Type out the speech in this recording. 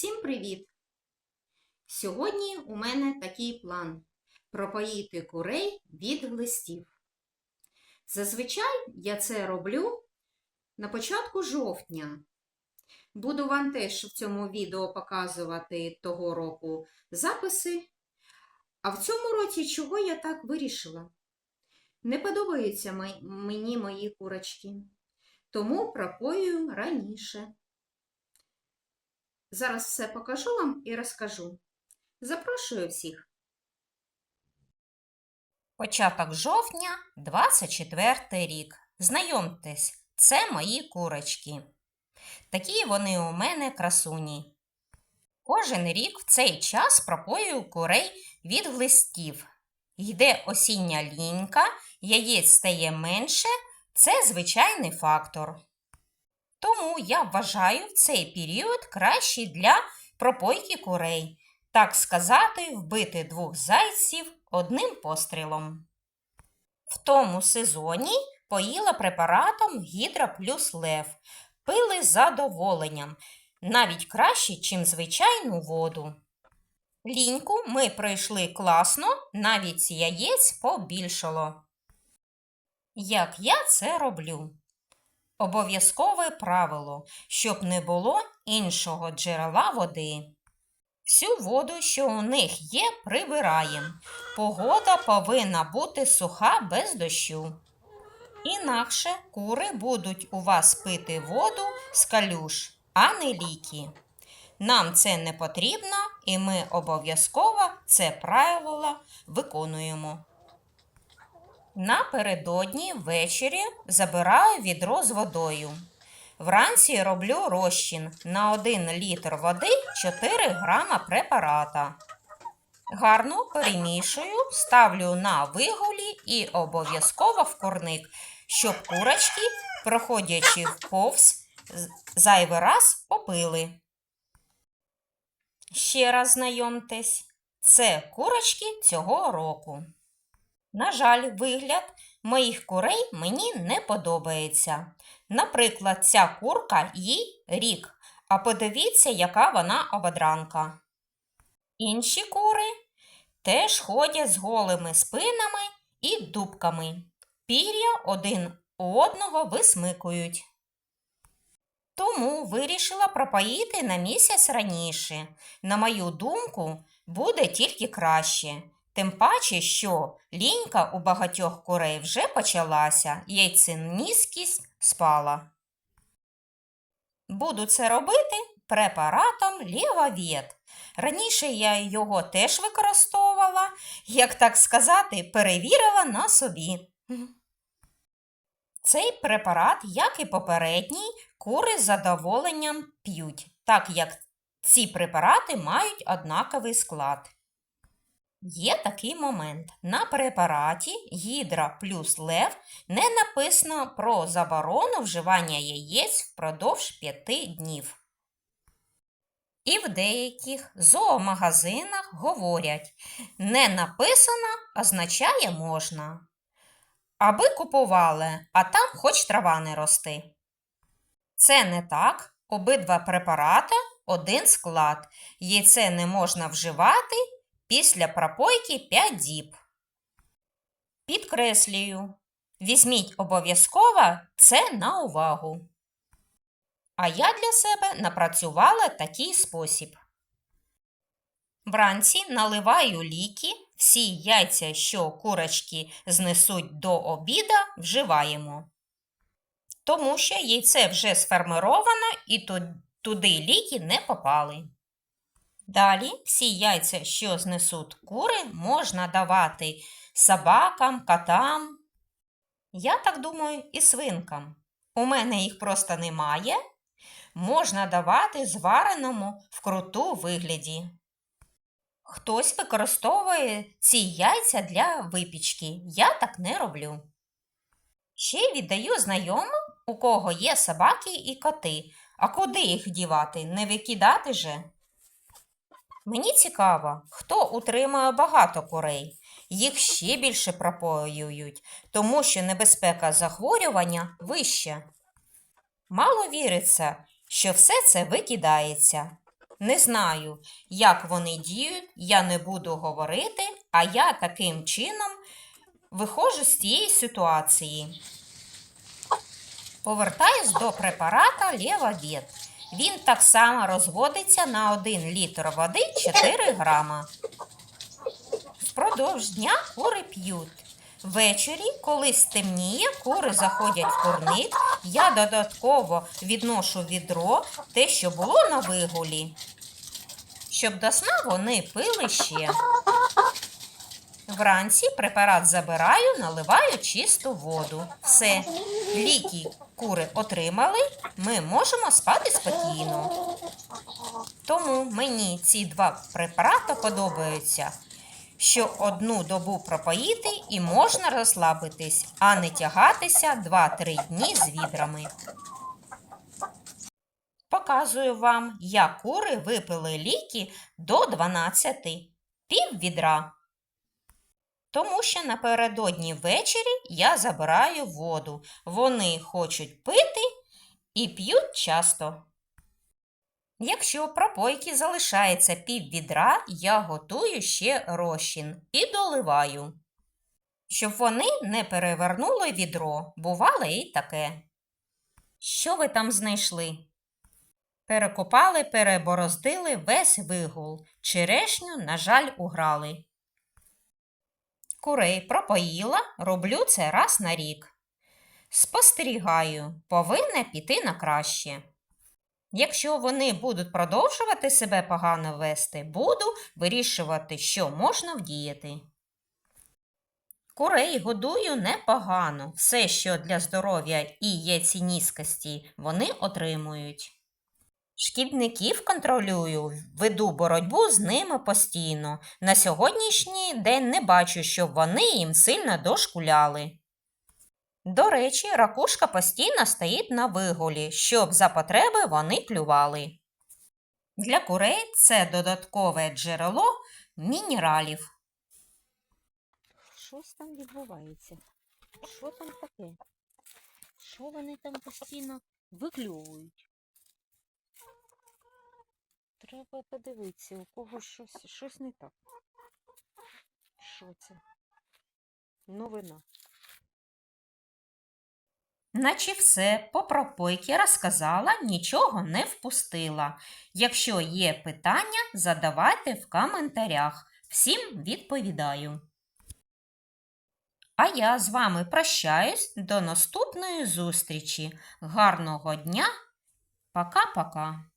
Всім привіт! Сьогодні у мене такий план пропоїти курей від глистів. Зазвичай я це роблю на початку жовтня. Буду вам теж в цьому відео показувати того року записи. А в цьому році чого я так вирішила? Не подобаються мені мої курочки, тому пропоюю раніше. Зараз все покажу вам і розкажу. Запрошую всіх. Початок жовтня, 24 рік. Знайомтесь, це мої курочки. Такі вони у мене красуні. Кожен рік в цей час пропоюю курей від глистів. Йде осіння лінька, яєць стає менше, це звичайний фактор. Тому я вважаю цей період кращий для пропойки курей, так сказати, вбити двох зайців одним пострілом. В тому сезоні поїла препаратом Гідра плюс Лев. Пили задоволенням, навіть краще, чим звичайну воду. Ліньку ми пройшли класно, навіть яєць побільшало. Як я це роблю? Обов'язкове правило, щоб не було іншого джерела води. Всю воду, що у них є, прибираємо. Погода повинна бути суха без дощу. Інакше кури будуть у вас пити воду з калюш, а не ліки. Нам це не потрібно, і ми обов'язково це правило виконуємо. Напередодні ввечері забираю відро з водою. Вранці роблю розчин на 1 літр води 4 грама препарата. Гарно перемішую, ставлю на вигулі і обов'язково в корник, щоб курочки, проходячи повз, зайвий раз попили. Ще раз знайомтесь, це курочки цього року. На жаль, вигляд моїх курей мені не подобається. Наприклад, ця курка їй рік, а подивіться, яка вона ободранка. Інші кури теж ходять з голими спинами і дубками. Пір'я один у одного висмикують. Тому вирішила пропоїти на місяць раніше. На мою думку, буде тільки краще. Тим паче, що лінька у багатьох курей вже почалася, яйценіскість спала. Буду це робити препаратом Лівавєт. Раніше я його теж використовувала, як так сказати, перевірила на собі. Цей препарат, як і попередній, кури з задоволенням п'ють, так як ці препарати мають однаковий склад. Є такий момент. На препараті Гідра плюс Лев не написано про заборону вживання яєць впродовж 5 днів. І в деяких зоомагазинах говорять, не написано означає можна. Аби купували, а там хоч трава не рости. Це не так. Обидва препарати один склад. Яйце не можна вживати після пропойки 5 діб. Підкреслюю, візьміть обов'язково це на увагу. А я для себе напрацювала такий спосіб. Вранці наливаю ліки, всі яйця, що курочки знесуть до обіда, вживаємо. Тому що яйце вже сформировано і туди ліки не попали. Далі всі яйця, що знесуть кури, можна давати собакам, котам. Я так думаю, і свинкам. У мене їх просто немає. Можна давати звареному вкруту вигляді. Хтось використовує ці яйця для випічки. Я так не роблю. Ще віддаю знайомим, у кого є собаки і коти. А куди їх дівати? Не викидати же? Мені цікаво, хто утримує багато курей. Їх ще більше пропоюють, тому що небезпека захворювання вища. Мало віриться, що все це викидається. Не знаю, як вони діють, я не буду говорити, а я таким чином виходжу з цієї ситуації. Повертаюсь до препарата Левовет. Він так само розводиться на 1 літр води 4 грама. Впродовж дня кури п'ють. Ввечері, коли стемніє, кури заходять в курник. Я додатково відношу відро, те, що було на вигулі. Щоб до сна вони пили ще. Вранці препарат забираю, наливаю чисту воду. Все, ліки кури отримали, ми можемо спати спокійно. Тому мені ці два препарати подобаються, що одну добу пропоїти і можна розслабитись, а не тягатися 2-3 дні з відрами. Показую вам, як кури випили ліки до 12, пів відра. Тому що напередодні ввечері я забираю воду. Вони хочуть пити і п'ють часто. Якщо пропойки залишається пів відра, я готую ще розчин і доливаю. Щоб вони не перевернули відро, бувало і таке. Що ви там знайшли? Перекопали, перебороздили весь вигул. Черешню, на жаль, уграли. Курей пропоїла, роблю це раз на рік. Спостерігаю, повинна піти на краще. Якщо вони будуть продовжувати себе погано вести, буду вирішувати, що можна вдіяти. Курей годую непогано. Все, що для здоров'я і є цінніскості, вони отримують. Шкідників контролюю, веду боротьбу з ними постійно. На сьогоднішній день не бачу, щоб вони їм сильно дошкуляли. До речі, ракушка постійно стоїть на вигулі, щоб за потреби вони клювали. Для курей це додаткове джерело мінералів. Щось там відбувається. Що там таке? Що вони там постійно виклювують? Треба подивитися, у кого щось, щось не так. Що це? Новина. Наче все по пропойки розказала, нічого не впустила. Якщо є питання, задавайте в коментарях. Всім відповідаю. А я з вами прощаюсь до наступної зустрічі. Гарного дня. Пока-пока.